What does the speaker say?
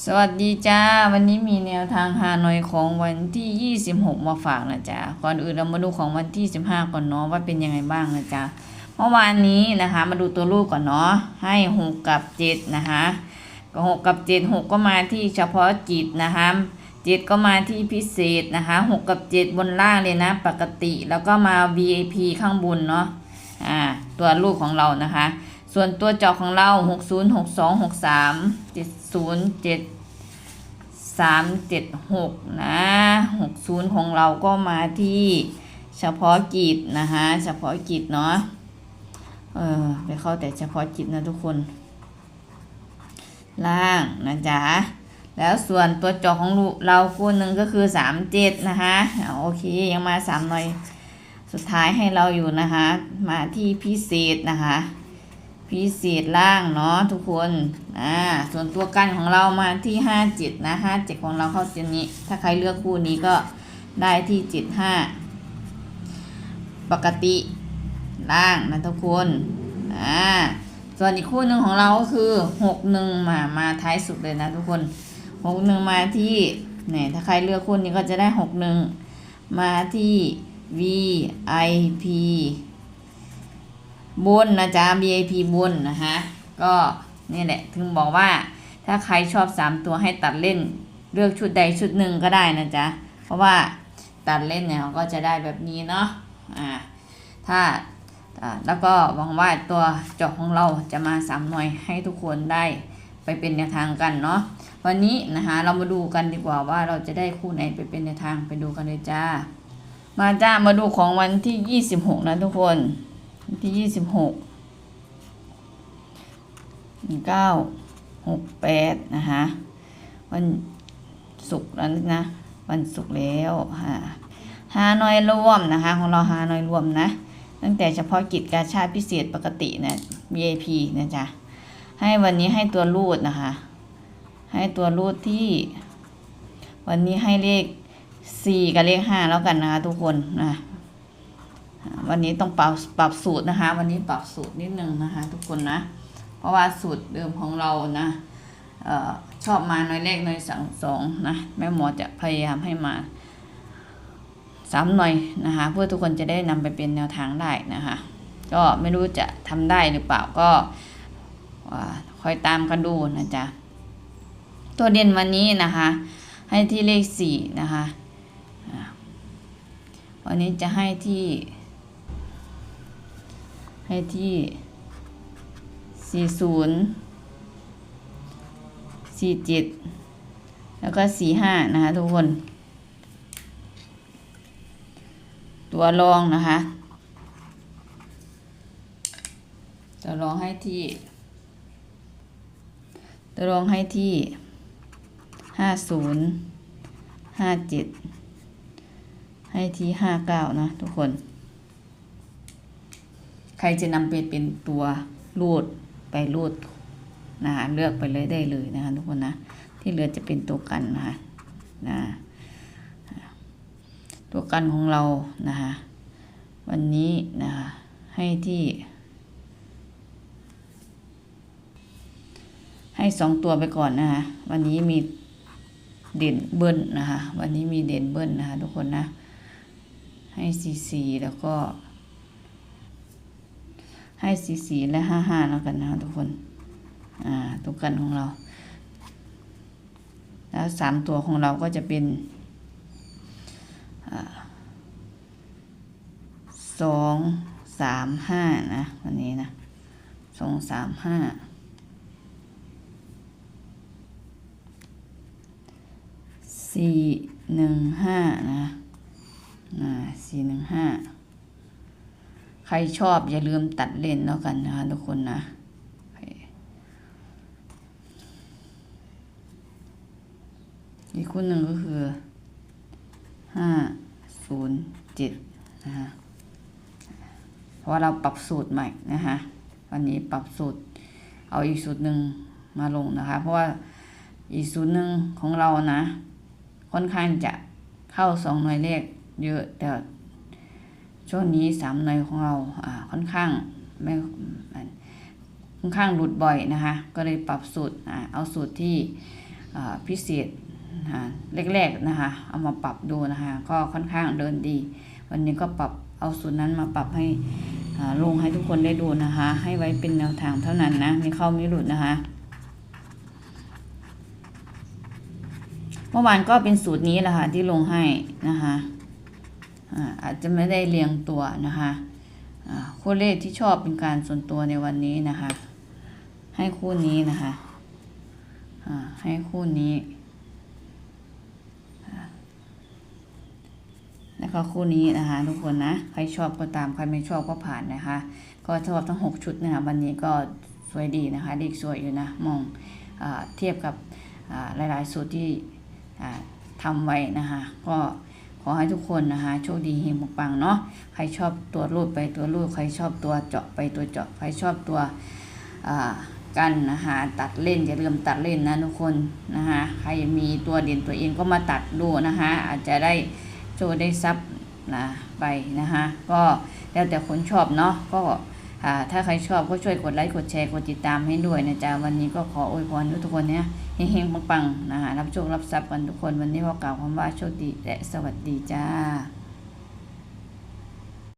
สวัสดีจ้า วันนี้มีแนวทางฮานอยของวันที่ 26 มาฝากนะจ๊ะก่อนอื่นเรามาดูของวันที่ 15 ก่อนเนาะว่าเป็นยังไงบ้างนะจ๊ะเมื่อวานนี้นะคะ มาดูตัวลูกก่อนเนาะให้6กับ7นะคะก็6กับ7 6ก็มาที่เฉพาะจิตนะคะ7ก็มาที่พิเศษนะคะ6กับ 7 บนล่างเลยนะ ปกติแล้วก็มา VIP ข้างบนเนาะอ่าตัวลูกของเรานะคะ ส่วนตัวเจาะของเรา 60 62 63 70 7สามเจ็ดหกนะหกศูนย์ของเราก็มาที่เฉพาะกิจนะคะเฉพาะกิจเนาะ เออไปเข้าแต่เฉพาะกิจนะทุกคน ล่างนะจ๊ะ แล้วส่วนตัวจอของเราคู่หนึ่งก็คือสามเจ็ดนะคะโอเค ยังมาสามหน่อย สุดท้ายให้เราอยู่นะคะ มาที่พิเศษนะคะ พิเศษล่างเนาะทุกคน อ่า ส่วนตัวกันของเรามาที่ห้าเจ็ดนะห้าเจ็ดของเราเข้าเจนนี้ ถ้าใครเลือกคู่นี้ก็ได้ที่เจ็ดห้าปกติล่างนะทุกคน อ่า ส่วนอีกคู่หนึ่งของเราก็คือหกหนึ่งมามาท้ายสุดเลยนะทุกคนหกหนึ่งมาที่เนี่ยถ้าใครเลือกคู่นี้ก็จะได้หกหนึ่งมาที่ VIP บนนะจ๊ะ VIP บนนะคะก็นี่แหละ ถึงบอกว่าถ้าใครชอบ3ตัวให้ตัดเล่นเลือกชุดใดชุดหนึ่งก็ได้นะจ๊ะ เพราะว่าตัดเล่นเนี่ยเขาก็จะได้แบบนี้เนาะอ่าถ้าอ่าแล้วก็หวังว่าตัวเจาะของเราจะมาสามหน่วยให้ทุกคนได้ไปเป็นแนวทางกันเนาะวันนี้นะคะเรามาดูกันดีกว่าว่าเราจะได้คู่ไหนไปเป็นแนวทางไปดูกันเลยจ้า มาจ้ามาดูของวันที่ 26 นะทุกคน วันที่ยี่สิบหกเก้าหกแปดนะคะวันศุกร์แล้วนะ วันศุกร์แล้วฮะฮานอยรวมนะคะ ของเราฮานอยรวมนะ ตั้งแต่เฉพาะกิจการชาติพิเศษปกตินะ VIP นะจ๊ะ ให้วันนี้ให้ตัวรูดนะคะ ให้ตัวรูดที่ วันนี้ให้เลขสี่กับเลขห้าแล้วกันนะคะทุกคนนะ วันนี้ต้องปรับปรับสูตรนะคะ วันนี้ปรับสูตรนิดนึงนะคะ ทุกคนนะ เพราะว่าสูตรเดิมของเรานะออชอบมาน้อยเลขน้อยสองสองนะแม่หมอจะพยายามให้มาสามหน่อยนะคะ เพื่อทุกคนจะได้นำไปเป็นแนวทางได้นะคะ ก็ไม่รู้จะทำได้หรือเปล่าก็คอยตามกันดูนะจ๊ะตัวเด่นวันนี้นะคะ ให้ที่เลขสี่นะคะวันนี้จะให้ที่ ให้ที่สี่ศูนย์สี่เจ็ดแล้วก็สี่ห้านะคะทุกคน ตัวรองนะคะ ตัวรองให้ที่ ตัวรองให้ที่ห้าศูนย์ห้าเจ็ดให้ที่ห้าเก้านะทุกคน ครจะนำไปเป็นตัวรูดไปรูดนะคะเลือกไปเลยได้เลยนะคะทุกคนนะที่เหลือจะเป็นตัวกันนะคะนะตัวกันของเรานะคะวันนี้นะคะให้ที่ ให้สองตัวไปก่อนนะคะวันนี้มีเด่นเบิ้ลนะคะวันนี้มีเด่นเบิ้ลนะคะทุกคนนะให้ซีซีแล้วก็ ให้สี่สี่และห้าห้าแล้วกันนะทุกคน อ่าตัวกันของเรา แล้วสามตัวของเราก็จะเป็นสองสามห้านะวันนี้นะสองสามห้าสี่หนึ่งห้านะอ่าสี่หนึ่งห้า รชอบอย่าลืมตัดเล่นแล้วกันนะคะทุกคนนะอีกคู่หนึ่งก็คือห้าศูนย์เจ็ดนะคะเพราะว่าเราปรับสูตรใหม่นะคะวันนี้ปรับสูตรเอาอีกสูตรหนึ่งมาลงนะคะ เพราะว่าอีกสูตรหนึ่งของเรานะ ค่อนข้างจะเข้าสองหน่วยเลขเยอะแต่ ช่วงนี้สามหน่วยของเราค่อนข้างไม่ค่อนข้างหลุดบ่อยนะคะ ก็เลยปรับสูตรเอาสูตรที่พิเศษแรกๆนะคะ เอามาปรับดูนะคะ ก็ค่อนข้างเดินดี วันนี้ก็ปรับเอาสูตรนั้นมาปรับให้ลงให้ทุกคนได้ดูนะคะ ให้ไว้เป็นแนวทางเท่านั้นนะไม่เข้าไม่หลุดนะคะ เมื่อวานก็เป็นสูตรนี้แหละค่ะที่ลงให้นะคะ อาจจะไม่ได้เรียงตัวนะคะคู่เลขที่ชอบเป็นการส่วนตัวในวันนี้นะคะ ให้คู่นี้นะคะให้คู่นี้แล้วก็คู่นี้นะคะทุกคนนะใครชอบก็ตามใครไม่ชอบก็ผ่านนะคะ ก็ชอบทั้ง 6 ชุดนะคะวันนี้ก็สวยดีนะคะเลขสวยอยู่นะมองอเทียบกับหลายๆสูตรที่ทำไว้นะคะก็ ขอให้ทุกคนนะคะโชคดีเฮงปังเนาะใครชอบตัวรูดไปตัวรูดใครชอบตัวเจาะไปตัวเจาะใครชอบตัวกันนะคะตัดเล่นอย่าลืมตัดเล่นนะทุกคนนะคะใครมีตัวเด่นตัวเองก็มาตัดดูนะคะอาจจะได้โชว์ได้ซับนะไปนะคะก็แล้วแต่คนชอบเนาะก็ ถ้าใครชอบก็ช่วยกดไลค์กดแชร์กดติดตามให้ด้วยนะจ๊ะวันนี้ก็ขออวยพรทุกคนเนี่ยเฮงๆปังๆนะคะรับโชครับทรัพย์กันทุกคนวันนี้ขอกล่าวคำว่าโชคดีและสวัสดีจ้า